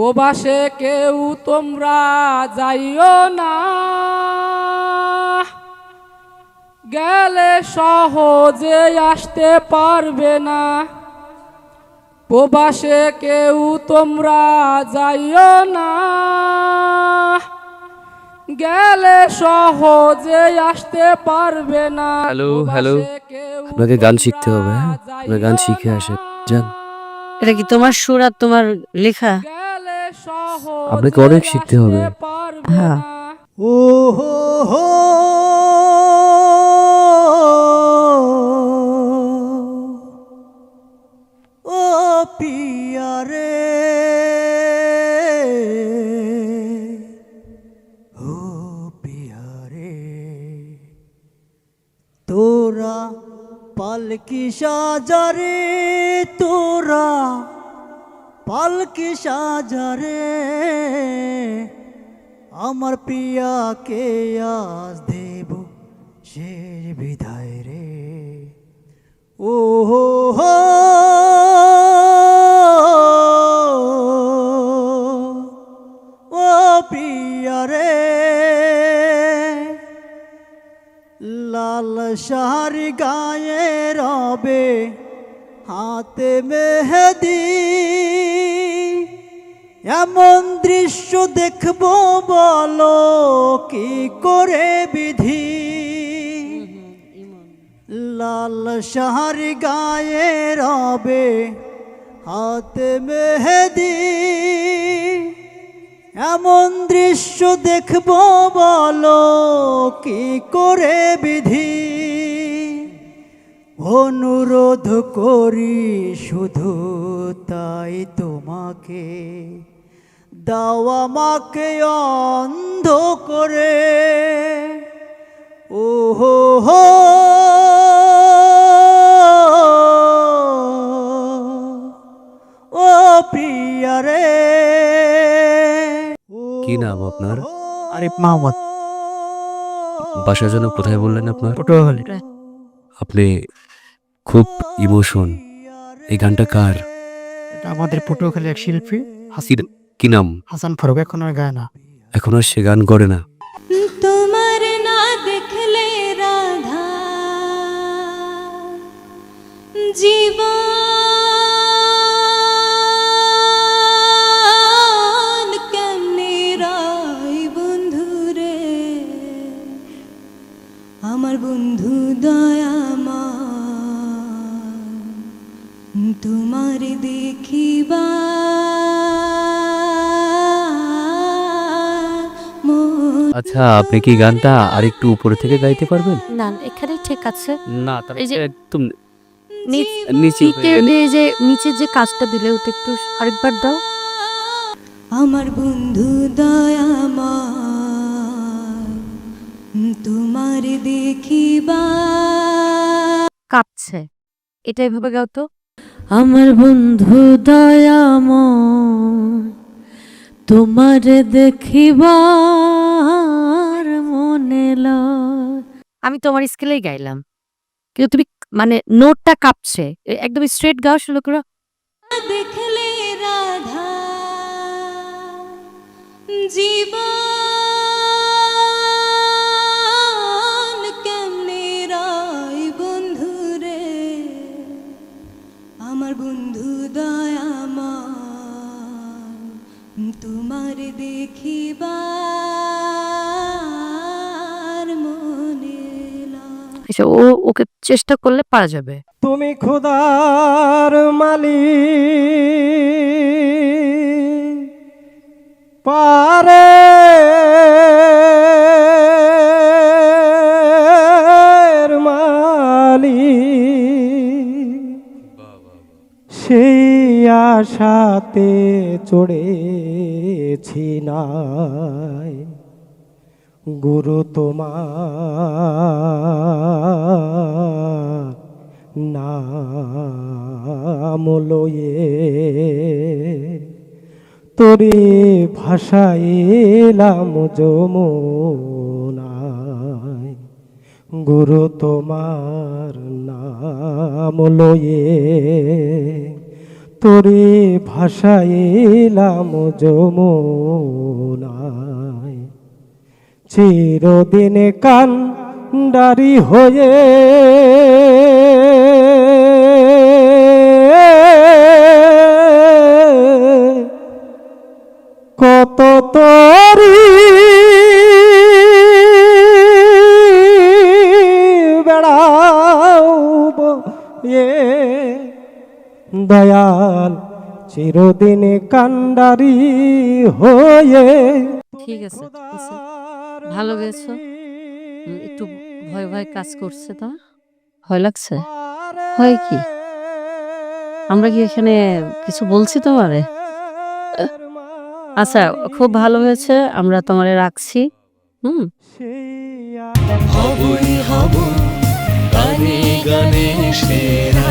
প্রবাসে কেউ তোমরা যাইও না। গেলে সহজে আসতে পারবে না। প্রবাসে কেউ তোমরা যাইও না। গেলে সহজে আসতে পারবে না। Hello, hello. আপনাকে গান শিখতে হবে হ্যাঁ? গান শিখে না। আসেন। যান। এটা কি তোমার সুর আর তোমার লেখা? আপনাকে অনেক শিখতে হবে। হ্যাঁ। ও হো হো ও পিয়া রে ও পিয়া রে তোরা পালকি সাজারে তোরা পালকি সাজারে আমার প্রিয়াকে আজ দেব শেষ বিদায় রে। ও হো। ও প্রিয়া রে। লাল শাড়ি গায়ে রবে হাতে মেহেদি। এমন দৃশ্য দেখব বলো, কি করে বিধি? লাল শাড়ি গায়ে রবে হাতে মেহেদি। এমন দৃশ্য দেখব বলো, কি করে বিধি? অনুরোধ করি শুধু তাই তোমাকে। দাও আমাকে অন্ধ করে ও হো। হো ও প্রিয়া রে। কি নাম আপনার? আরিফ মাহমুদ বাসা যেন কোথায় বললেন আপনার? পটুয়াখালী। আপনি খুব ইমোশন। এই গানটা কার? এটা আমাদের পটুয়াখালী এক শিল্পী হাসির কি নাম? হাসান ফারুক এখন আর গায় না। এখন আর সে গান করে না। তোমার না দেখলে রাধা জীবন কেমনে রাই বন্ধু রে? আমার বন্ধু দয়ামা তোমার দেখিবা আচ্ছা আপনি কি গানটা আরেকটু উপরে থেকে গাইতে পারবেন? না এখানে ঠিক আছে। না এই যে- একদম নিচে নিচে যে নিচের যে কাজটা দিলে ওটা একটু আরেকবার দাও। আমার বন্ধু দয়াময় তোমার দেখিবা। কাঁপছে। এটা এভাবে গাও তো। আমার বন্ধু দয়াময় তোমার দেখিবার মনে আমি তোমার স্কেলেই গাইলাম। কিন্তু তুমি মানে নোটটা কাঁপছে। একদম স্ট্রেট গাও শুরু করো দেখলে রাধা জীবন আচ্ছা ও ওকে চেষ্টা করলে পারা যাবে। তুমি খোদার মালি পারে। মালি সেই আশাতে চড়েছি নাই। গুরু তোমার নাম লয়ে তোরে ভাষাইলাম যমুনায়। গুরু তোমার নাম লয়ে তোরে ভাষাইলাম যমুনায়। চিরদিনে কান ডারি হয়ে কত তরি বেড়াও এ দয়াল চিরদিনে কান্ডারি হয়ে ঠিক আছে আচ্ছা। ভালো গেছো একটু ভয় ভয় কাজ করছে তো। ভয় লাগছে? হয় কি? আমরা কি এখানে কিছু বলছি তোমারে? আচ্ছা খুব ভালো হয়েছে আমরা তোমারে রাখছি। হুম? গানে গানে সেরা।